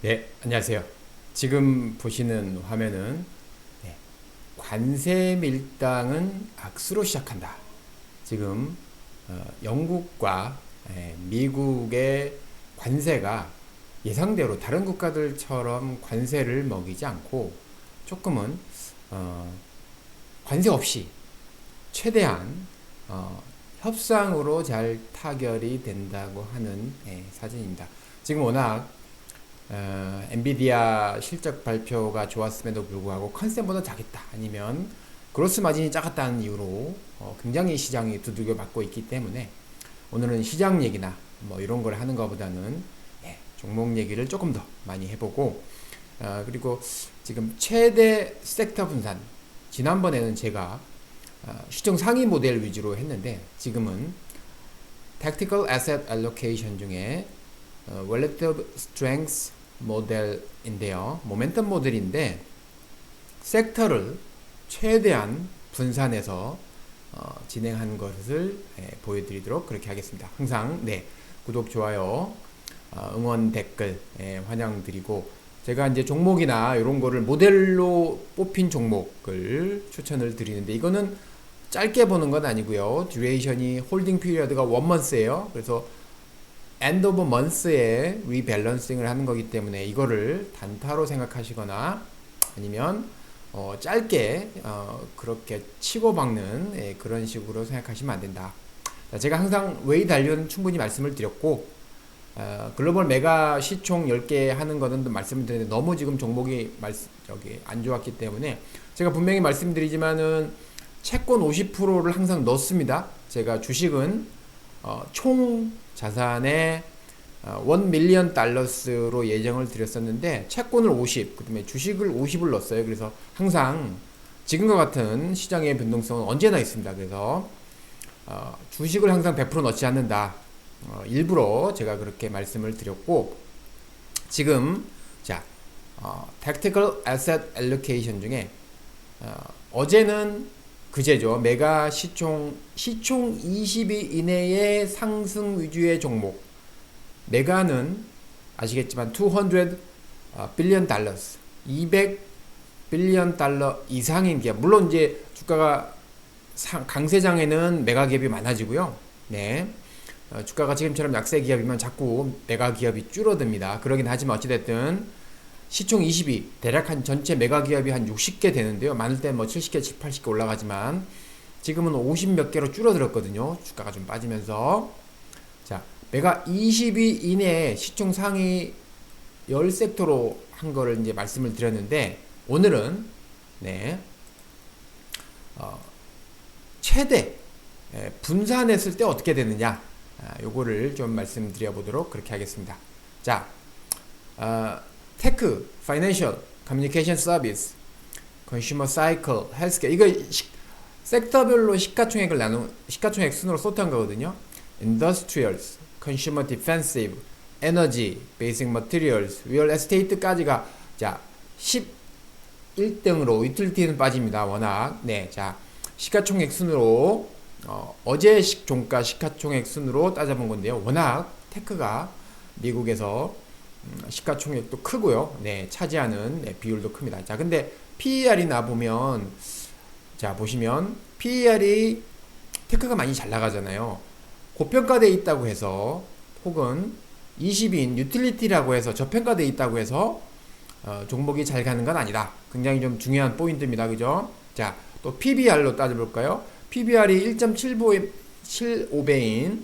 네, 안녕하세요. 지금 보시는 화면은 네, 관세 밀당은 악수로 시작한다. 지금 어, 영국과 예, 미국의 관세가 예상대로 다른 국가들처럼 관세를 먹이지 않고 조금은 어, 관세 없이 최대한 어, 협상으로 잘 타결이 된다고 하는 예, 사진입니다. 지금 워낙 어, 엔비디아 실적 발표가 좋았음에도 불구하고 컨센보다 작았다. 아니면 그로스 마진이 작았다는 이유로 어, 굉장히 시장이 두들겨 맞고 있기 때문에 오늘은 시장 얘기나 뭐 이런 걸 하는 것보다는 예, 종목 얘기를 조금 더 많이 해보고 어, 그리고 지금 최대 섹터 분산. 지난번에는 제가 어, 시총 상위 모델 위주로 했는데 지금은 Tactical Asset Allocation 중에 어, Relative Strength 모델인데요. 모멘텀 모델인데 섹터를 최대한 분산해서 어, 진행한 것을 예, 보여드리도록 그렇게 하겠습니다. 항상 네 구독 좋아요 어, 응원 댓글 예, 환영드리고 제가 이제 종목이나 이런 거를 모델로 뽑힌 종목을 추천을 드리는데 이거는 짧게 보는 건 아니고요. 듀레이션이 홀딩 피리어드가 원먼스예요. 그래서 엔드 오브 먼스에 리밸런싱을 하는 거기 때문에 이거를 단타로 생각하시거나 아니면 어, 짧게 어, 그렇게 치고 박는 예, 그런 식으로 생각하시면 안 된다. 자, 제가 항상 웨이 단련 충분히 말씀을 드렸고 어, 글로벌 메가 시총 10개 하는 거는 또 말씀을 드렸는데 너무 지금 종목이 말씀, 저기 안 좋았기 때문에 제가 분명히 말씀드리지만은 채권 50%를 항상 넣습니다. 제가 주식은 어, 총 자산의 어, 1 밀리언 달러스로 예정을 드렸었는데 채권을 50, 그다음에 주식을 50을 넣었어요. 그래서 항상 지금과 같은 시장의 변동성은 언제나 있습니다. 그래서 어, 주식을 항상 100% 넣지 않는다. 어, 일부러 제가 그렇게 말씀을 드렸고 지금 자 어, Tactical Asset Allocation 중에 어, 어제는 그제죠. 메가 시총 시총 20위 이내의 상승 위주의 종목. 메가는 아시겠지만 200 빌리언 달러스, 200 빌리언 달러 이상인 기업. 물론 이제 주가가 상, 강세장에는 메가 기업이 많아지고요. 네. 어, 주가가 지금처럼 약세 기업이면 자꾸 메가 기업이 줄어듭니다. 그러긴 하지만 어찌됐든 시총 20위 대략 한 전체 메가 기업이 한 60개 되는데요. 많을 때뭐 70개, 80개 올라가지만 지금은 50 몇 개로 줄어들었거든요. 주가가 좀 빠지면서 자 메가 20위 이내에 시총 상위 10섹터로 한 거를 이제 말씀을 드렸는데 오늘은 네 어, 최대 예, 분산했을 때 어떻게 되느냐 아, 요거를 좀 말씀드려 보도록 그렇게 하겠습니다. 자 어, 테크, 파이낸셜, 커뮤니케이션 서비스, 컨슈머 사이클, 헬스케어 이거 시, 섹터별로 시가총액을 나눈 시가총액 순으로 소트한 거거든요. Industrials, Consumer Defensive, Energy, Basic Materials, Real Estate까지가 자 11등으로 유틸리티는 빠집니다. 워낙 네, 자 시가총액 순으로 어, 어제 시, 종가 시가총액 순으로 따져본 건데요. 워낙 테크가 미국에서 음, 시가총액도 크고요. 네, 차지하는 네, 비율도 큽니다. 자, 근데 PER이나 보면 자, 보시면 PER이 테크가 많이 잘 나가잖아요. 고평가돼 있다고 해서 혹은 20인 유틸리티라고 해서 저평가돼 있다고 해서 어, 종목이 잘 가는 건 아니다. 굉장히 좀 중요한 포인트입니다. 그죠? 자, 또 PBR로 따져볼까요? PBR이 1.75배인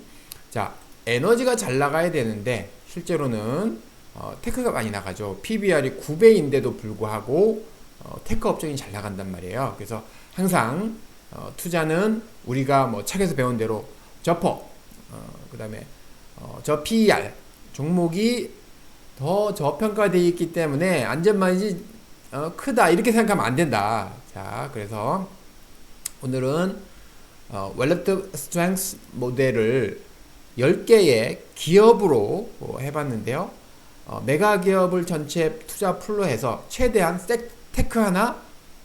자, 에너지가 잘 나가야 되는데 실제로는 어, 테크가 많이 나가죠. PBR이 9배인데도 불구하고 어, 테크 업종이 잘 나간단 말이에요. 그래서 항상 어, 투자는 우리가 뭐 책에서 배운 대로 저퍼, 어, 그 다음에 어, 저 PER 종목이 더 저평가되어 있기 때문에 안전만이 어, 크다 이렇게 생각하면 안 된다. 자, 그래서 오늘은 어, Relative Strength 모델을 10개의 기업으로 어, 해봤는데요. 어, 메가 기업을 전체 투자 풀로 해서 최대한 섹, 테크 하나,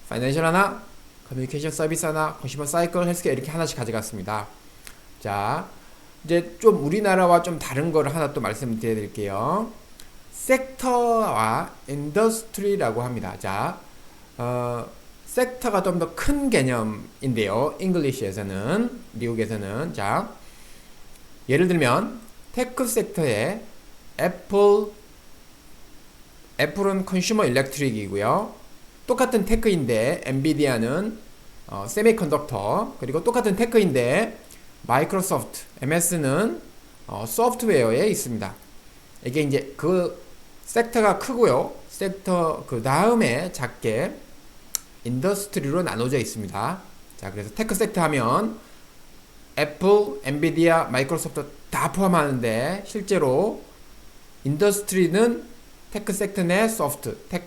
파이낸셜 하나, 커뮤니케이션 서비스 하나, 컨슈머 사이클, 헬스케어 이렇게 하나씩 가져갔습니다. 자, 이제 좀 우리나라와 좀 다른 거를 하나 또 말씀드려 드릴게요. 섹터와 인더스트리라고 합니다. 자, 어, 섹터가 좀 더 큰 개념인데요. 잉글리시에서는 미국에서는 자, 예를 들면 테크 섹터에 애플 애플은 컨슈머 일렉트릭이고요. 똑같은 테크인데 엔비디아는 어, 세미컨덕터 그리고 똑같은 테크인데 마이크로소프트 MS는 어, 소프트웨어에 있습니다. 이게 이제 그 섹터가 크고요. 섹터 그 다음에 작게 인더스트리로 나눠져 있습니다. 자, 그래서 테크 섹터 하면 애플, 엔비디아, 마이크로소프트 다 포함하는데 실제로 인더스트리는 테크 섹터 내 소프트, 테,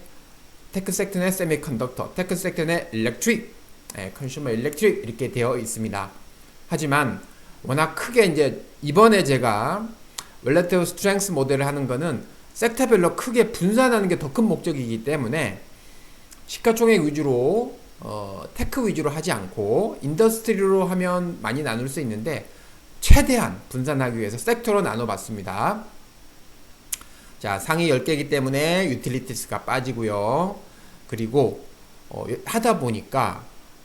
테크 섹터 내 세미컨덕터, 테크 섹터 내 일렉트릭, 예, 컨슈머 일렉트릭 이렇게 되어 있습니다. 하지만 워낙 크게 이제 이번에 제가 웰레티브 스트렝스 모델을 하는 거는 섹터별로 크게 분산하는 게 더 큰 목적이기 때문에 시가총액 위주로 어, 테크 위주로 하지 않고 인더스트리로 하면 많이 나눌 수 있는데 최대한 분산하기 위해서 섹터로 나눠봤습니다. 자 상위 10개이기 때문에 유틸리티스가 빠지고요. 그리고 어, 하다 보니까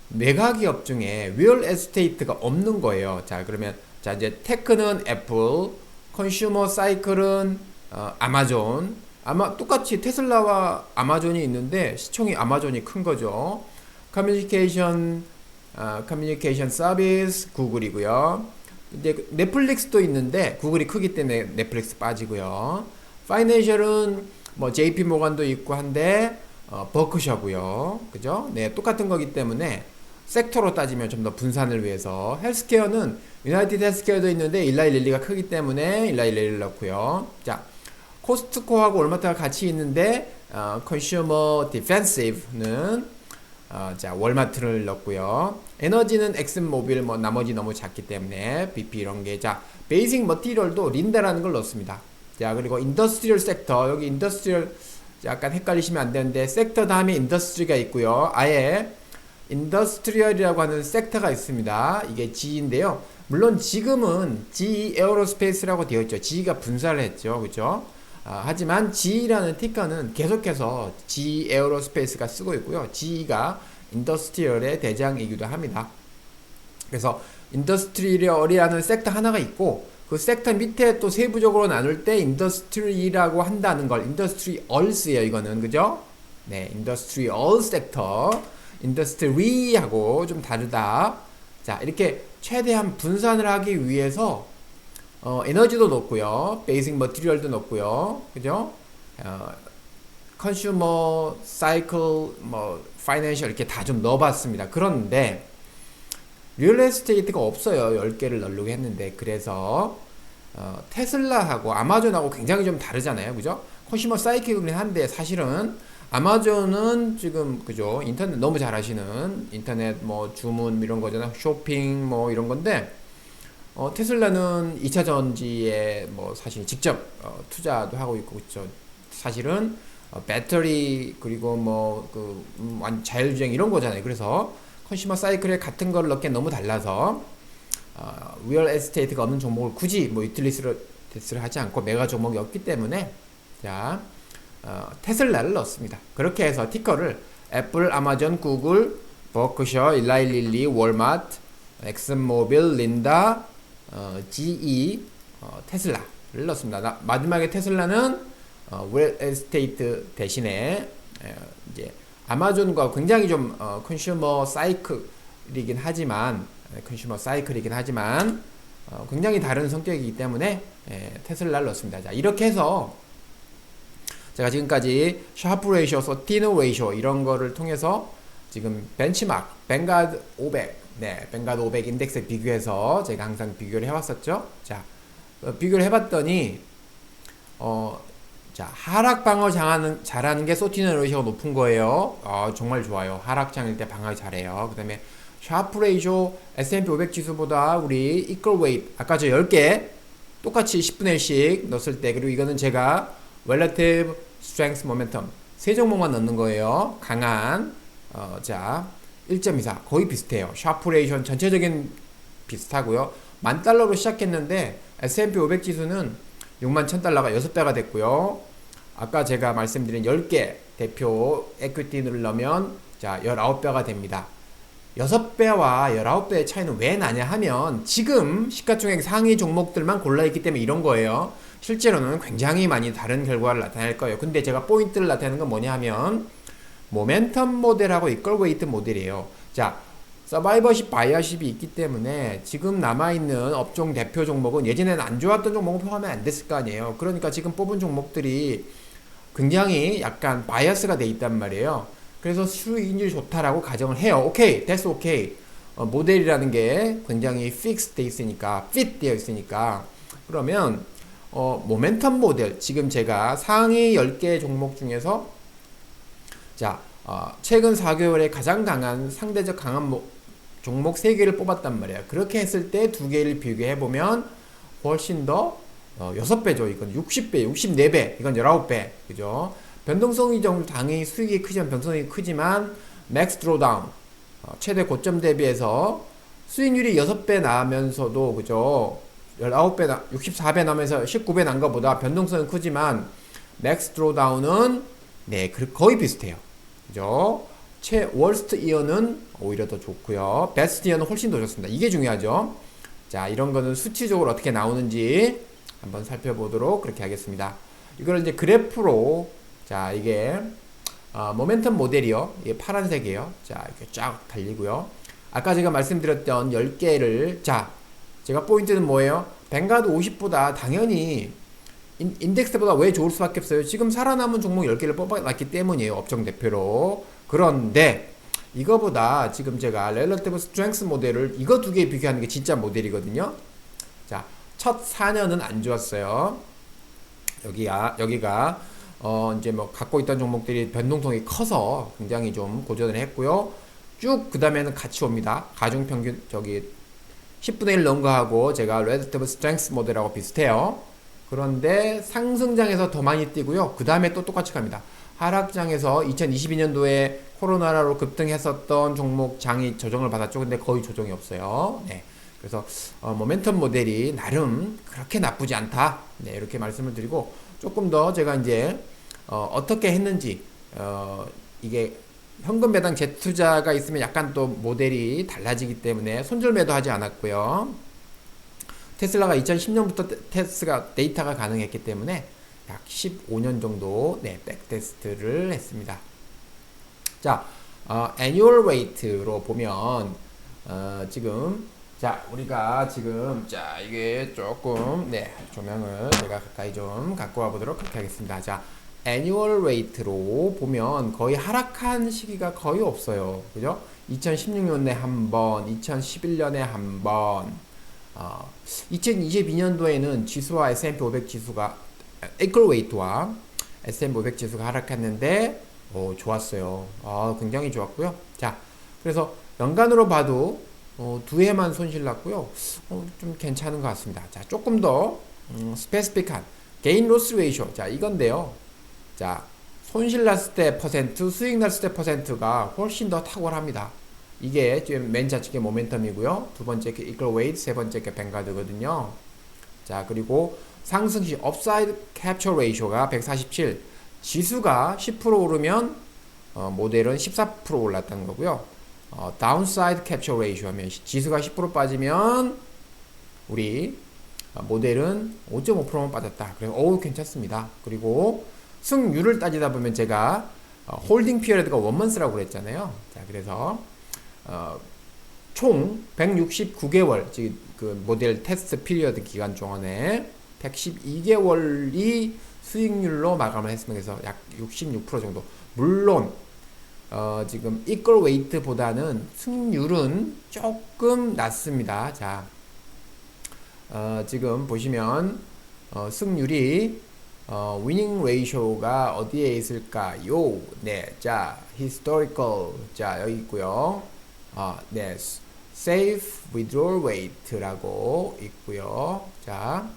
메가 기업 중에 리얼 에스테이트가 없는 거예요. 자 그러면 자 이제 테크는 애플, 컨슈머 사이클은 어, 아마존, 아마 똑같이 테슬라와 아마존이 있는데 시총이 아마존이 큰 거죠. 커뮤니케이션 어, 커뮤니케이션 서비스 구글이고요. 이제 넷플릭스도 있는데 구글이 크기 때문에 넷플릭스 빠지고요. 파이낸셜은 뭐 JP 모간도 있고 한데 어, 버크셔고요. 그죠? 네, 똑같은 거기 때문에 섹터로 따지면 좀 더 분산을 위해서 헬스케어는 유나이티드 헬스케어도 있는데 일라이 릴리가 크기 때문에 일라이 릴리를 넣고요. 자, 코스트코하고 올마트가 같이 있는데 어, 컨슈머 디펜시브는 어, 자 월마트를 넣고요. 에너지는 엑슨모빌 뭐 나머지 너무 작기 때문에 BP 이런 게 자 베이직 머티리얼도 린다라는 걸 넣습니다. 자 그리고 인더스트리얼 섹터 여기 인더스트리얼 약간 헷갈리시면 안 되는데 섹터 다음에 인더스트리가 있고요. 아예 인더스트리얼이라고 하는 섹터가 있습니다. 이게 G인데요. 물론 지금은 G 에어로스페이스라고 되어 있죠. G가 분사를 했죠. 그죠? 아, 하지만 G라는 티커는 계속해서 G 에어로스페이스가 쓰고 있고요. G가 인더스트리얼의 대장이기도 합니다. 그래서 인더스트리얼이라는 섹터 하나가 있고 그 섹터 밑에 또 세부적으로 나눌 때 인더스트리라고 한다는 걸 인더스트리 얼스예요. 이거는 그죠? 네, 인더스트리 얼 섹터, 인더스트리하고 좀 다르다. 자, 이렇게 최대한 분산을 하기 위해서 어, 에너지도 높고요. 베이직 머티리얼도 높고요. 그죠? 어, 컨슈머, 사이클, 뭐 파이낸셜 이렇게 다 좀 넣어봤습니다. 그런데 리얼 에스테이트가 없어요. 10개를 넣으려고 했는데 그래서 어, 테슬라하고 아마존하고 굉장히 좀 다르잖아요. 그죠? 컨슈머 사이클이긴 한데 사실은 아마존은 지금 그죠? 인터넷 너무 잘 하시는 인터넷 뭐 주문 이런 거잖아. 쇼핑 뭐 이런 건데 어, 테슬라는 2차 전지에 뭐 사실 직접 어, 투자도 하고 있고 그죠? 사실은 어, 배터리 그리고 뭐그 음, 자율주행 이런 거잖아요. 그래서 컨슈머 사이클에 같은 걸 넣기엔 너무 달라서 어, 리얼 에스테이트가 없는 종목을 굳이 뭐 유틸리스를 하지 않고 메가 종목이 없기 때문에 자 어, 테슬라를 넣습니다. 그렇게 해서 티커를 애플, 아마존, 구글, 버크셔, 일라일릴리, 월마트, 엑슨모빌, 린다, 어, GE, 어, 테슬라를 넣습니다. 나, 마지막에 테슬라는 어, 웰 에스테이트 대신에 에, 이제 아마존과 굉장히 좀 어, 컨슈머 사이클이긴 하지만 컨슈머 사이클이긴 하지만 어, 굉장히 다른 성격이기 때문에 에, 테슬라를 넣습니다. 자 이렇게 해서 제가 지금까지 샤프 레이쇼, 소티노 레이쇼 이런 거를 통해서 지금 벤치마크, 뱅가드 500, 네, 뱅가드 500 인덱스 비교해서 제가 항상 비교를 해왔었죠. 자, 어, 비교를 해봤더니 어, 자 하락 방어 잘하는 잘하는 게 소티노 레이쇼가 높은 거예요. 어, 정말 좋아요. 하락장일 때 방어 잘해요. 그 다음에 샤프 레이쇼 S&P 500 지수보다 우리 이퀄 웨이트 아까 저 10개 똑같이 10분의 1씩 넣었을 때 그리고 이거는 제가 웰러티브 strength momentum 세 종목만 넣는 거예요. 강한 어, 자 1.24 거의 비슷해요. 샤프 레이션 전체적인 비슷하고요. 만 달러로 시작했는데 S&P 500 지수는 6만 1000달러가 6배가 됐고요. 아까 제가 말씀드린 10개 대표 에퀴티를 넣으면 자, 19배가 됩니다. 6배와 19배의 차이는 왜 나냐 하면 지금 시가총액 상위 종목들만 골라있기 때문에 이런 거예요. 실제로는 굉장히 많이 다른 결과를 나타낼 거예요. 근데 제가 포인트를 나타내는 건 뭐냐 하면 모멘텀 모델하고 이걸 웨이트 모델이에요. 자, 서바이버십 바이어십이 있기 때문에 지금 남아있는 업종 대표 종목은 예전에는 안 좋았던 종목은 포함이 안 됐을 거 아니에요. 그러니까 지금 뽑은 종목들이 굉장히 약간 바이어스가 돼 있단 말이에요. 그래서 수익률이 좋다라고 가정을 해요. 오케이, 됐어, 오케이. 어, 모델이라는 게 굉장히 픽스 돼 있으니까, fit 되어 있으니까. 그러면, 어, 모멘텀 모델. 지금 제가 상위 10개 종목 중에서, 자, 어, 최근 4개월에 가장 강한, 상대적 강한 모, 종목 3개를 뽑았단 말이에요. 그렇게 했을 때 두 개를 비교해 보면 훨씬 더 어, 6배죠. 이건 60배, 64배, 이건 19배. 그죠? 변동성이 좀 당연히 수익이 크지만 변동성이 크지만 맥스 드로다운 어, 최대 고점 대비해서 수익률이 6배 나면서도 그죠? 19배 나, 64배 나면서 19배 난 것보다 변동성은 크지만 맥스 드로다운은 네, 그- 거의 비슷해요. 그죠? 최 월스트 이어는 오히려 더 좋고요. 베스트 이어는 훨씬 더 좋습니다. 이게 중요하죠. 자, 이런 거는 수치적으로 어떻게 나오는지 한번 살펴보도록 그렇게 하겠습니다. 이걸 이제 그래프로 자, 이게 어, 모멘텀 모델이요. 이게 파란색이에요. 자, 이렇게 쫙 달리고요. 아까 제가 말씀드렸던 10개를 자, 제가 포인트는 뭐예요? 뱅가드 50보다 당연히 인, 인덱스보다 왜 좋을 수밖에 없어요? 지금 살아남은 종목 10개를 뽑아놨기 때문이에요. 업종 대표로. 그런데 이거보다 지금 제가 렐러티브 스트렝스 모델을 이거 두 개 비교하는 게 진짜 모델이거든요. 자, 첫 4년은 안 좋았어요. 여기야, 여기가 어 이제 뭐 갖고 있던 종목들이 변동성이 커서 굉장히 좀 고전을 했고요. 쭉 그 다음에는 같이 옵니다. 가중 평균 저기 10분의 1 넣은 거하고 제가 레드티브 스트렝스 모델하고 비슷해요. 그런데 상승장에서 더 많이 뛰고요. 그 다음에 또 똑같이 갑니다. 하락장에서 2022년도에 코로나로 급등했었던 종목 장이 조정을 받았죠. 근데 거의 조정이 없어요. 네. 그래서 어, 모멘텀 모델이 나름 그렇게 나쁘지 않다. 네, 이렇게 말씀을 드리고 조금 더 제가 이제 어, 어떻게 했는지 어, 이게 현금 배당 재투자가 있으면 약간 또 모델이 달라지기 때문에 손절 매도 하지 않았고요. 테슬라가 2010년부터 테스가 데이터가 가능했기 때문에 약 15년 정도 네, 백테스트를 했습니다. 자, 어, annual rate로 보면 어, 지금 자, 우리가 지금 자, 이게 조금 네, 조명을 제가 가까이 좀 갖고 와 보도록 그렇게 하겠습니다. 자, annual rate로 보면 거의 하락한 시기가 거의 없어요. 그죠? 2016년에 한 번, 2011년에 한 번, 어, 2022년도에는 지수와 S&P 500 지수가 equal weight와 S&P 500 지수가 하락했는데 오, 좋았어요. 아, 굉장히 좋았고요. 자, 그래서 연간으로 봐도 어, 두 해만 손실 났고요. 어, 좀 괜찮은 것 같습니다. 자, 조금 더 음, 스페시픽한 게인 로스 레이쇼. 자, 이건데요. 자, 손실 났을 때 퍼센트, 수익 났을 때 퍼센트가 훨씬 더 탁월합니다. 이게 지금 맨 좌측에 모멘텀이고요. 두 번째 게 이퀄 웨이트, 세 번째 게 뱅가드거든요. 자, 그리고 상승 시 업사이드 캡처 레이쇼가 147. 지수가 10% 오르면 어, 모델은 14% 올랐다는 거고요. 어, 다운사이드 캡처 레이쇼 하면 시- 지수가 10% 빠지면 우리 어, 모델은 5.5%만 빠졌다. 그래서 어우 괜찮습니다. 그리고 승률을 따지다 보면 제가 어, 홀딩 피어드가 원먼스라고 그랬잖아요. 자, 그래서 어, 총 169개월 지금 그 모델 테스트 피리어드 기간 동안에 112개월이 수익률로 마감을 했습니다. 그래서 약 66% 정도. 물론 어, 지금 이퀄 웨이트보다는 승률은 조금 낮습니다. 자, 어, 지금 보시면 어, 승률이 어, 위닝 레이쇼가 어디에 있을까요? 네, 자, historical 자 여기 있고요. 아, 네, safe withdrawal rate라고 있고요. 자,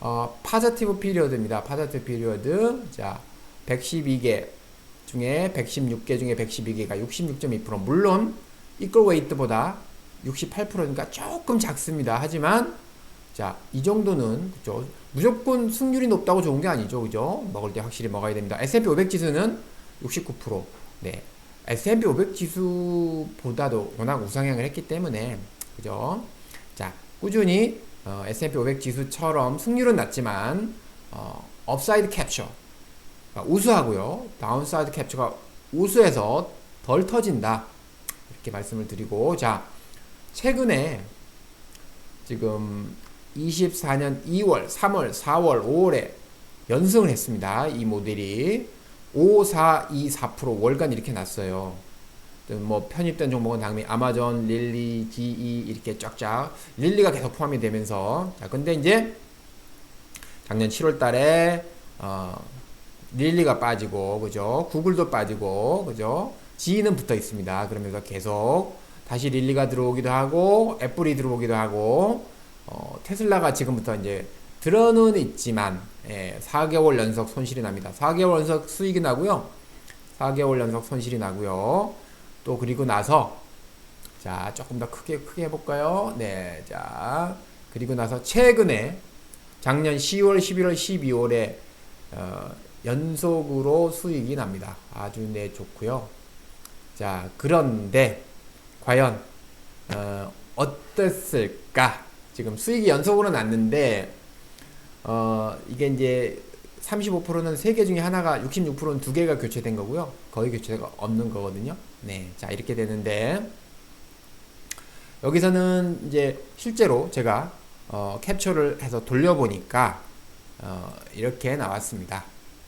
어, positive period입니다. positive period 자, 112개 중에 116개 중에 112개가 66.2% 물론 이퀄 웨이트보다 68%니까 조금 작습니다. 하지만 자, 이 정도는 그죠? 무조건 승률이 높다고 좋은 게 아니죠, 그죠? 먹을 때 확실히 먹어야 됩니다. S&P 500 지수는 69%. 네, S&P 500 지수보다도 워낙 우상향을 했기 때문에 그죠? 자, 꾸준히 어, S&P 500 지수처럼 승률은 낮지만 어, 업사이드 캡처 그러니까 우수하고요. 다운사이드 캡처가 우수해서 덜 터진다. 이렇게 말씀을 드리고 자, 최근에 지금 24년 2월, 3월, 4월, 5월에 연승을 했습니다. 이 모델이 5, 4, 2, 4% 월간 이렇게 났어요. 뭐 편입된 종목은 당연히 아마존, 릴리, GE 이렇게 쫙쫙 릴리가 계속 포함이 되면서. 자 근데 이제 작년 7월 달에 어 릴리가 빠지고 그죠? 구글도 빠지고 그죠? GE는 붙어 있습니다. 그러면서 계속 다시 릴리가 들어오기도 하고 애플이 들어오기도 하고 어 테슬라가 지금부터 이제 들어는 있지만 예, 4개월 연속 손실이 납니다. 4개월 연속 수익이 나고요. 4개월 연속 손실이 나고요 또 그리고 나서 자 조금 더 크게 크게 해볼까요? 네, 자 그리고 나서 최근에 작년 10월, 11월, 12월에 어, 연속으로 수익이 납니다. 아주 네 좋고요. 자 그런데 과연 어, 어땠을까? 지금 수익이 연속으로 났는데 어, 이게 이제 35%는 세개 중에 하나가 66%는 두 개가 교체된 거고요. 거의 교체가 없는 거거든요. 네. 자, 이렇게 되는데 여기서는 이제 실제로 제가 어, 캡처를 해서 돌려보니까 어, 이렇게 나왔습니다.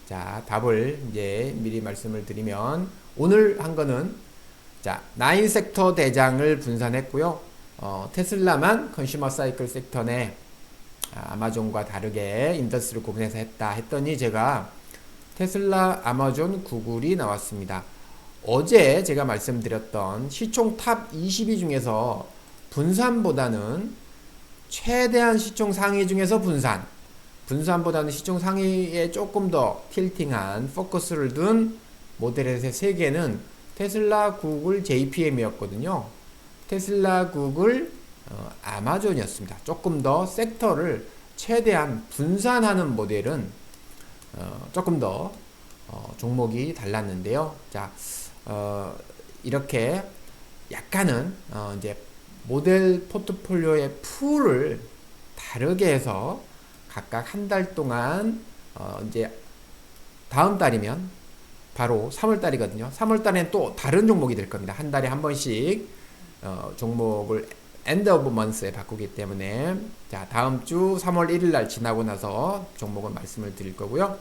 자, 답을 이제 미리 말씀을 드리면 오늘 한 거는 자, 나인 섹터 대장을 분산했고요. 어, 테슬라만 컨슈머 사이클 섹터 내 아, 아마존과 다르게 인더스를 구분해서 했다 했더니 제가 테슬라, 아마존, 구글이 나왔습니다. 어제 제가 말씀드렸던 시총 탑 20위 중에서 분산보다는 최대한 시총 상위 중에서 분산, 분산보다는 시총 상위에 조금 더 틸팅한 포커스를 둔 모델의 세 개는 테슬라, 구글, JPM이었거든요. 테슬라, 구글, 어, 아마존이었습니다. 조금 더 섹터를 최대한 분산하는 모델은 어, 조금 더 어, 종목이 달랐는데요. 자, 어, 이렇게 약간은 어, 이제 모델 포트폴리오의 풀을 다르게 해서 각각 한 달 동안 어, 이제 다음 달이면 바로 3월 달이거든요. 3월 달엔 또 다른 종목이 될 겁니다. 한 달에 한 번씩 어, 종목을 엔드 오브 먼스에 바꾸기 때문에 자 다음 주 3월 1일 날 지나고 나서 종목은 말씀을 드릴 거고요.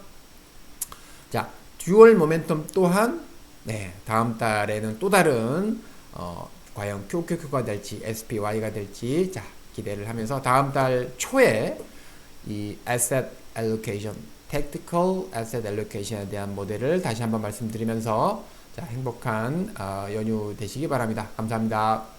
자 듀얼 모멘텀 또한 네 다음 달에는 또 다른 어, 과연 QQQ가 될지 SPY가 될지 자 기대를 하면서 다음 달 초에 이 asset allocation, tactical asset allocation에 대한 모델을 다시 한번 말씀드리면서 자 행복한 어, 연휴 되시기 바랍니다. 감사합니다.